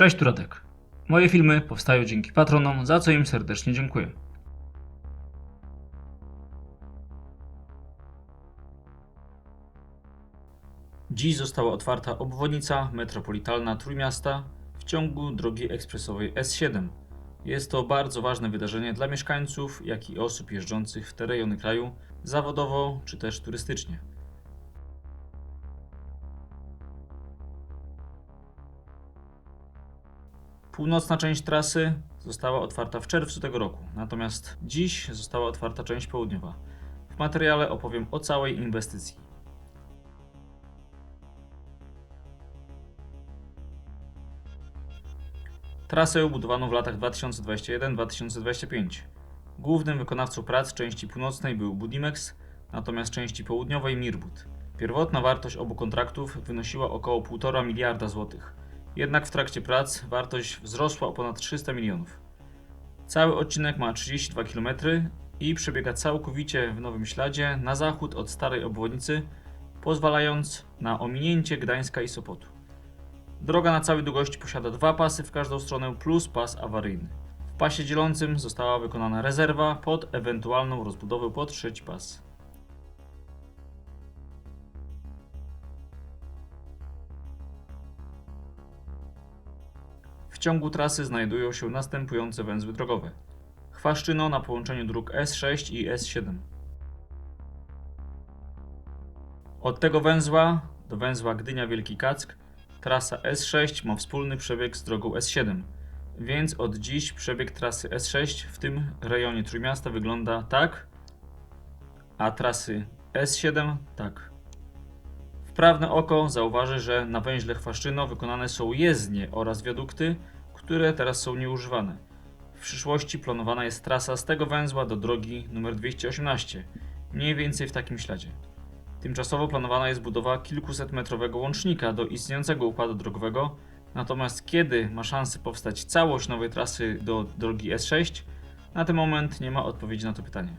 Cześć, tu Radek. Moje filmy powstają dzięki patronom, za co im serdecznie dziękuję. Dziś została otwarta obwodnica metropolitalna Trójmiasta w ciągu drogi ekspresowej S7. Jest to bardzo ważne wydarzenie dla mieszkańców, jak i osób jeżdżących w te rejony kraju zawodowo czy też turystycznie. Północna część trasy została otwarta w czerwcu tego roku, natomiast dziś została otwarta część południowa. W materiale opowiem o całej inwestycji. Trasę budowano w latach 2021-2025. Głównym wykonawcą prac części północnej był Budimex, natomiast części południowej Mirbud. Pierwotna wartość obu kontraktów wynosiła około 1,5 miliarda złotych. Jednak w trakcie prac wartość wzrosła o ponad 300 milionów. Cały odcinek ma 32 km i przebiega całkowicie w nowym śladzie na zachód od starej obwodnicy, pozwalając na ominięcie Gdańska i Sopotu. Droga na całej długości posiada dwa pasy w każdą stronę plus pas awaryjny. W pasie dzielącym została wykonana rezerwa pod ewentualną rozbudowę pod trzeci pas. Ciągu trasy znajdują się następujące węzły drogowe. Chwaszczyno na połączeniu dróg S6 i S7. Od tego węzła do węzła Gdynia Wielki Kack trasa S6 ma wspólny przebieg z drogą S7, więc od dziś przebieg trasy S6 w tym rejonie Trójmiasta wygląda tak, a trasy S7 tak. Wprawne oko zauważy, że na węźle Chwaszczyno wykonane są jezdnie oraz wiadukty, które teraz są nieużywane. W przyszłości planowana jest trasa z tego węzła do drogi nr 218, mniej więcej w takim śladzie. Tymczasowo planowana jest budowa kilkusetmetrowego łącznika do istniejącego układu drogowego, natomiast kiedy ma szansę powstać całość nowej trasy do drogi S6, na ten moment nie ma odpowiedzi na to pytanie.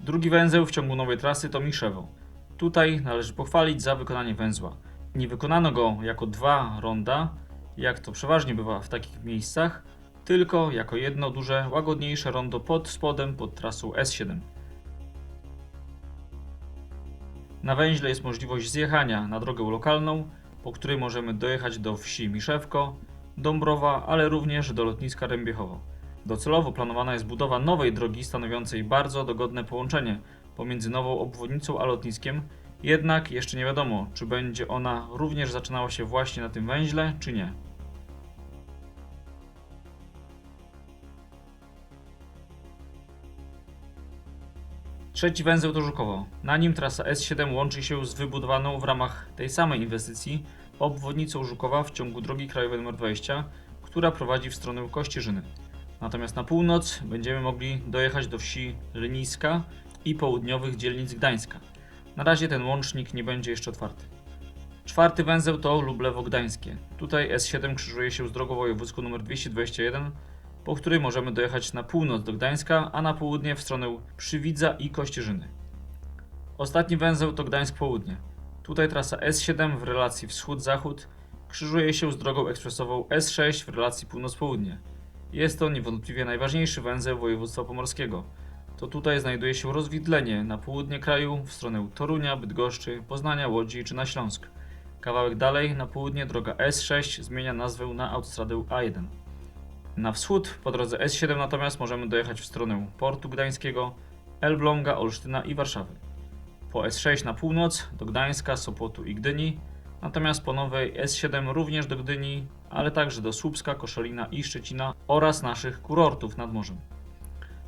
Drugi węzeł w ciągu nowej trasy to Miszewo. Tutaj należy pochwalić za wykonanie węzła. Nie wykonano go jako dwa ronda, jak to przeważnie bywa w takich miejscach, tylko jako jedno duże, łagodniejsze rondo pod spodem pod trasą S7. Na węźle jest możliwość zjechania na drogę lokalną, po której możemy dojechać do wsi Miszewko, Dąbrowa, ale również do lotniska Rębiechowo. Docelowo planowana jest budowa nowej drogi stanowiącej bardzo dogodne połączenie pomiędzy nową obwodnicą a lotniskiem, jednak jeszcze nie wiadomo, czy będzie ona również zaczynała się właśnie na tym węźle, czy nie. Trzeci węzeł to Żukowo. Na nim trasa S7 łączy się z wybudowaną w ramach tej samej inwestycji obwodnicą Żukowa w ciągu drogi krajowej nr 20, która prowadzi w stronę Kościerzyny. Natomiast na północ będziemy mogli dojechać do wsi Ryniska i południowych dzielnic Gdańska. Na razie ten łącznik nie będzie jeszcze otwarty. Czwarty węzeł to Lublewo Gdańskie. Tutaj S7 krzyżuje się z drogą wojewódzką nr 221, po której możemy dojechać na północ do Gdańska, a na południe w stronę Przywidza i Kościerzyny. Ostatni węzeł to Gdańsk Południe. Tutaj trasa S7 w relacji wschód-zachód krzyżuje się z drogą ekspresową S6 w relacji północ-południe. Jest to niewątpliwie najważniejszy węzeł województwa pomorskiego. To tutaj znajduje się rozwidlenie na południe kraju w stronę Torunia, Bydgoszczy, Poznania, Łodzi czy na Śląsk. Kawałek dalej na południe droga S6 zmienia nazwę na autostradę A1. Na wschód po drodze S7 natomiast możemy dojechać w stronę Portu Gdańskiego, Elbląga, Olsztyna i Warszawy. Po S6 na północ do Gdańska, Sopotu i Gdyni, natomiast po nowej S7 również do Gdyni, ale także do Słupska, Koszalina i Szczecina oraz naszych kurortów nad morzem.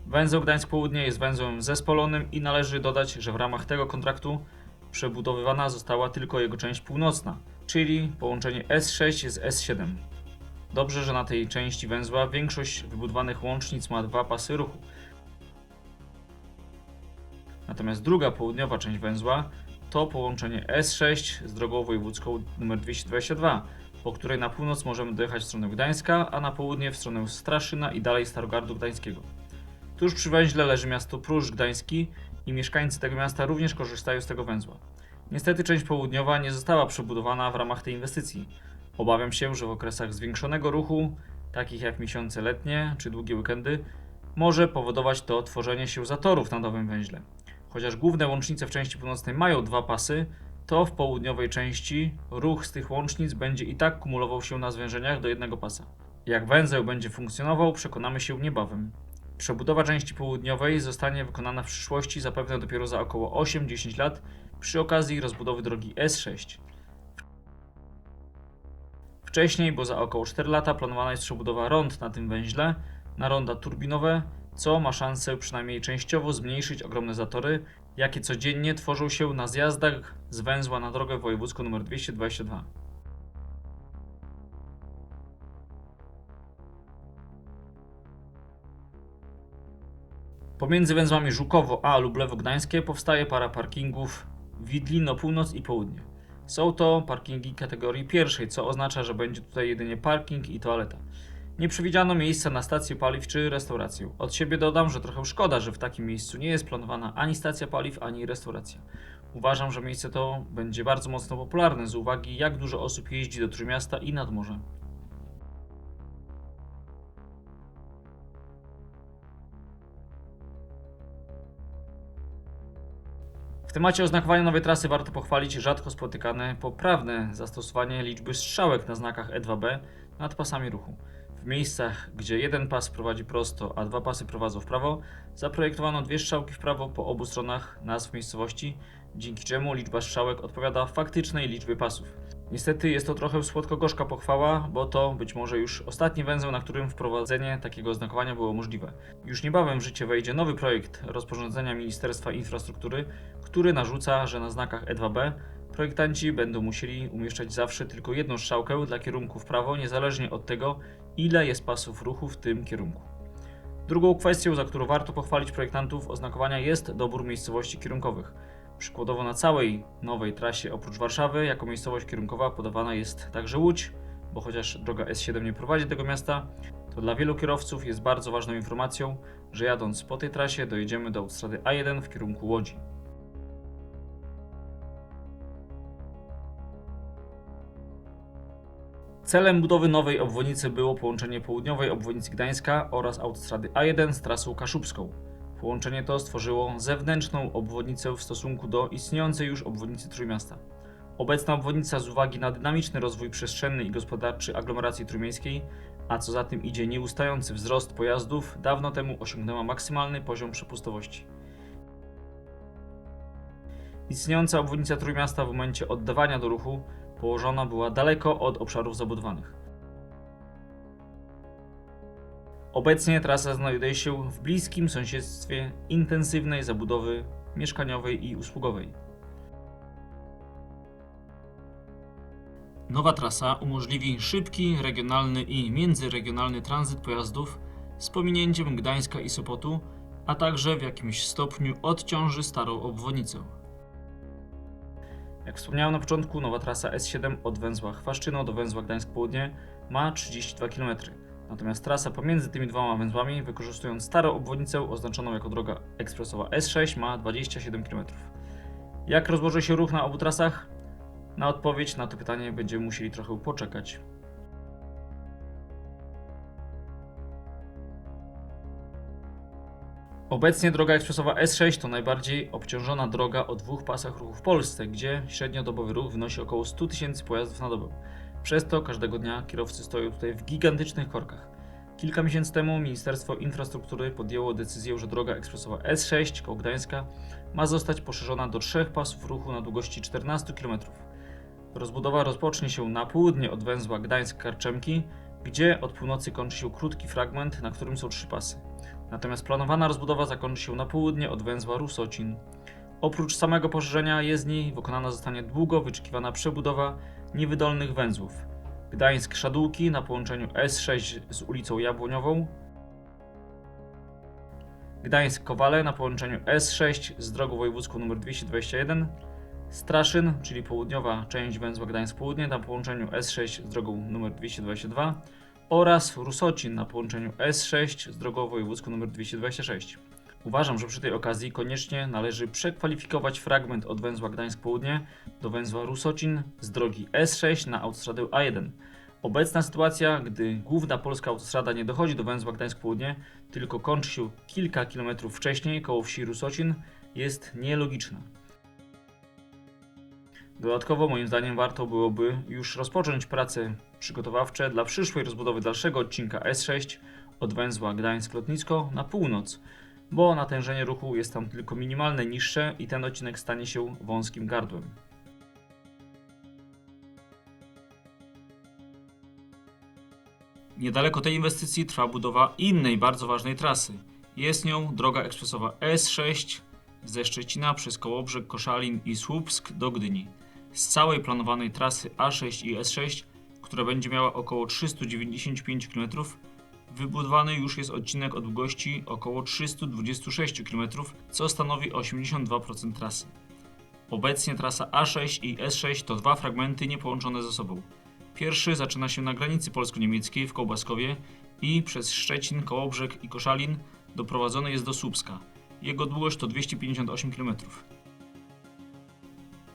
Węzeł Gdańsk Południe jest węzłem zespolonym i należy dodać, że w ramach tego kontraktu przebudowywana została tylko jego część północna, czyli połączenie S6 z S7. Dobrze, że na tej części węzła większość wybudowanych łącznic ma dwa pasy ruchu. Natomiast druga południowa część węzła to połączenie S6 z drogą wojewódzką nr 222, po której na północ możemy dojechać w stronę Gdańska, a na południe w stronę Straszyna i dalej Starogardu Gdańskiego. Tuż przy węźle leży miasto Pruszcz Gdański i mieszkańcy tego miasta również korzystają z tego węzła. Niestety część południowa nie została przebudowana w ramach tej inwestycji. Obawiam się, że w okresach zwiększonego ruchu, takich jak miesiące letnie czy długie weekendy, może powodować to tworzenie się zatorów na nowym węźle. Chociaż główne łącznice w części północnej mają dwa pasy, to w południowej części ruch z tych łącznic będzie i tak kumulował się na zwężeniach do jednego pasa. Jak węzeł będzie funkcjonował, przekonamy się niebawem. Przebudowa części południowej zostanie wykonana w przyszłości zapewne dopiero za około 8-10 lat przy okazji rozbudowy drogi S6. Wcześniej, bo za około 4 lata planowana jest przebudowa rond na tym węźle na ronda turbinowe, co ma szansę przynajmniej częściowo zmniejszyć ogromne zatory, jakie codziennie tworzą się na zjazdach z węzła na drogę wojewódzką nr 222. Pomiędzy węzłami Żukowo a Lublewo Gdańskie powstaje para parkingów Widlino Północ i Południe. Są to parkingi kategorii pierwszej, co oznacza, że będzie tutaj jedynie parking i toaleta. Nie przewidziano miejsca na stację paliw czy restaurację. Od siebie dodam, że trochę szkoda, że w takim miejscu nie jest planowana ani stacja paliw, ani restauracja. Uważam, że miejsce to będzie bardzo mocno popularne z uwagi jak dużo osób jeździ do Trójmiasta i nad morze. Temacie oznakowania nowej trasy warto pochwalić rzadko spotykane poprawne zastosowanie liczby strzałek na znakach E2B nad pasami ruchu. W miejscach, gdzie jeden pas prowadzi prosto, a dwa pasy prowadzą w prawo, zaprojektowano dwie strzałki w prawo po obu stronach nazw miejscowości, dzięki czemu liczba strzałek odpowiada faktycznej liczbie pasów. Niestety jest to trochę słodko-gorzka pochwała, bo to być może już ostatni węzeł, na którym wprowadzenie takiego oznakowania było możliwe. Już niebawem w życie wejdzie nowy projekt rozporządzenia Ministerstwa Infrastruktury, który narzuca, że na znakach E2B projektanci będą musieli umieszczać zawsze tylko jedną strzałkę dla kierunku w prawo, niezależnie od tego, ile jest pasów ruchu w tym kierunku. Drugą kwestią, za którą warto pochwalić projektantów oznakowania jest dobór miejscowości kierunkowych. Przykładowo na całej nowej trasie oprócz Warszawy jako miejscowość kierunkowa podawana jest także Łódź, bo chociaż droga S7 nie prowadzi tego miasta, to dla wielu kierowców jest bardzo ważną informacją, że jadąc po tej trasie dojedziemy do autostrady A1 w kierunku Łodzi. Celem budowy nowej obwodnicy było połączenie południowej obwodnicy Gdańska oraz autostrady A1 z trasą kaszubską. Połączenie to stworzyło zewnętrzną obwodnicę w stosunku do istniejącej już obwodnicy Trójmiasta. Obecna obwodnica z uwagi na dynamiczny rozwój przestrzenny i gospodarczy aglomeracji trójmiejskiej, a co za tym idzie nieustający wzrost pojazdów, dawno temu osiągnęła maksymalny poziom przepustowości. Istniejąca obwodnica Trójmiasta w momencie oddawania do ruchu położona była daleko od obszarów zabudowanych. Obecnie trasa znajduje się w bliskim sąsiedztwie intensywnej zabudowy mieszkaniowej i usługowej. Nowa trasa umożliwi szybki regionalny i międzyregionalny tranzyt pojazdów z pominięciem Gdańska i Sopotu, a także w jakimś stopniu odciąży starą obwodnicę. Jak wspomniałem na początku, nowa trasa S7 od węzła Chwaszczyno do węzła Gdańsk Południe ma 32 km. Natomiast trasa pomiędzy tymi dwoma węzłami, wykorzystując starą obwodnicę oznaczoną jako droga ekspresowa S6, ma 27 km. Jak rozłoży się ruch na obu trasach? Na odpowiedź na to pytanie będziemy musieli trochę poczekać. Obecnie droga ekspresowa S6 to najbardziej obciążona droga o dwóch pasach ruchu w Polsce, gdzie średniodobowy ruch wynosi około 100 tysięcy pojazdów na dobę. Przez to każdego dnia kierowcy stoją tutaj w gigantycznych korkach. Kilka miesięcy temu Ministerstwo Infrastruktury podjęło decyzję, że droga ekspresowa S6 koło Gdańska ma zostać poszerzona do trzech pasów ruchu na długości 14 km. Rozbudowa rozpocznie się na południe od węzła Gdańsk-Karczemki, gdzie od północy kończy się krótki fragment, na którym są trzy pasy. Natomiast planowana rozbudowa zakończy się na południe od węzła Rusocin. Oprócz samego poszerzenia jezdni wykonana zostanie długo wyczekiwana przebudowa niewydolnych węzłów. Gdańsk-Szadółki na połączeniu S6 z ulicą Jabłoniową, Gdańsk-Kowale na połączeniu S6 z drogą wojewódzką nr 221, Straszyn, czyli południowa część węzła Gdańsk Południe na połączeniu S6 z drogą nr 222 oraz Rusocin na połączeniu S6 z drogą wojewódzką nr 226. Uważam, że przy tej okazji koniecznie należy przekwalifikować fragment od węzła Gdańsk Południe do węzła Rusocin z drogi S6 na autostradę A1. Obecna sytuacja, gdy główna polska autostrada nie dochodzi do węzła Gdańsk Południe, tylko kończy się kilka kilometrów wcześniej koło wsi Rusocin, jest nielogiczna. Dodatkowo moim zdaniem warto byłoby już rozpocząć prace przygotowawcze dla przyszłej rozbudowy dalszego odcinka S6 od węzła Gdańsk-Lotnisko na północ, bo natężenie ruchu jest tam tylko minimalne, niższe i ten odcinek stanie się wąskim gardłem. Niedaleko tej inwestycji trwa budowa innej bardzo ważnej trasy. Jest nią droga ekspresowa S6 ze Szczecina przez Kołobrzeg, Koszalin i Słupsk do Gdyni. Z całej planowanej trasy A6 i S6, która będzie miała około 395 km, wybudowany już jest odcinek o długości około 326 km, co stanowi 82% trasy. Obecnie trasa A6 i S6 to dwa fragmenty niepołączone ze sobą. Pierwszy zaczyna się na granicy polsko-niemieckiej w Kołbaskowie i przez Szczecin, Kołobrzeg i Koszalin doprowadzony jest do Słupska. Jego długość to 258 km.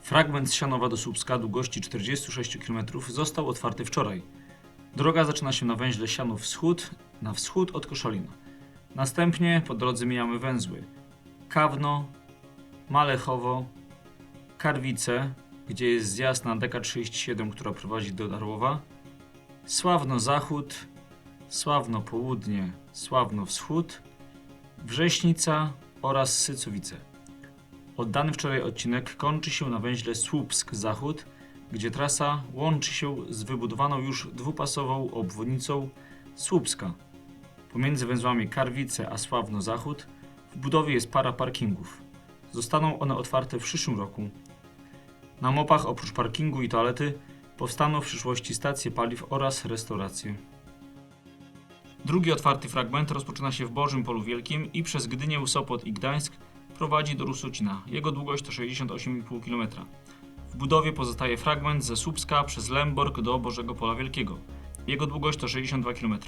Fragment z Sianowa do Słupska długości 46 km został otwarty wczoraj. Droga zaczyna się na węźle Sianów Wschód, na wschód od Koszalina. Następnie po drodze mijamy węzły Kawno, Malechowo, Karwice, gdzie jest zjazd na DK37, która prowadzi do Darłowa, Sławno Zachód, Sławno Południe, Sławno Wschód, Wrześnica oraz Sycowice. Oddany wczoraj odcinek kończy się na węźle Słupsk Zachód, gdzie trasa łączy się z wybudowaną już dwupasową obwodnicą Słupska. Pomiędzy węzłami Karwice a Sławno Zachód w budowie jest para parkingów. Zostaną one otwarte w przyszłym roku. Na mopach oprócz parkingu i toalety powstaną w przyszłości stacje paliw oraz restauracje. Drugi otwarty fragment rozpoczyna się w Bożym Polu Wielkim i przez Gdynię, Sopot i Gdańsk prowadzi do Rusocina. Jego długość to 68,5 km. W budowie pozostaje fragment ze Słupska przez Lęborg do Bożego Pola Wielkiego. Jego długość to 62 km.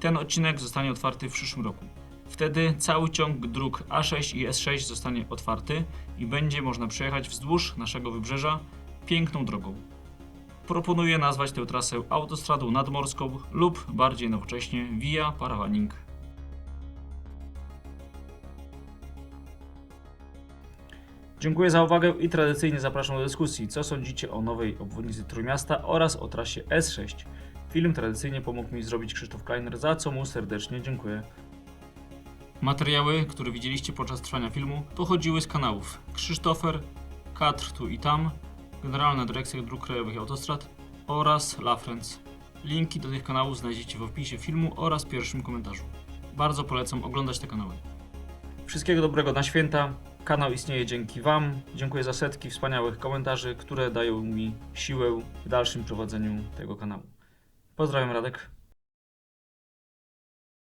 Ten odcinek zostanie otwarty w przyszłym roku. Wtedy cały ciąg dróg A6 i S6 zostanie otwarty i będzie można przejechać wzdłuż naszego wybrzeża piękną drogą. Proponuję nazwać tę trasę autostradą nadmorską lub bardziej nowocześnie Via Paravaning. Dziękuję za uwagę i tradycyjnie zapraszam do dyskusji. Co sądzicie o nowej obwodnicy Trójmiasta oraz o trasie S6? Film tradycyjnie pomógł mi zrobić Krzysztof Kleiner, za co mu serdecznie dziękuję. Materiały, które widzieliście podczas trwania filmu, pochodziły z kanałów Krzysztofer, Katr tu i tam, Generalna Dyrekcja Dróg Krajowych i Autostrad oraz Lafrens. Linki do tych kanałów znajdziecie w opisie filmu oraz pierwszym komentarzu. Bardzo polecam oglądać te kanały. Wszystkiego dobrego na święta. Kanał istnieje dzięki Wam. Dziękuję za setki wspaniałych komentarzy, które dają mi siłę w dalszym prowadzeniu tego kanału. Pozdrawiam Radek.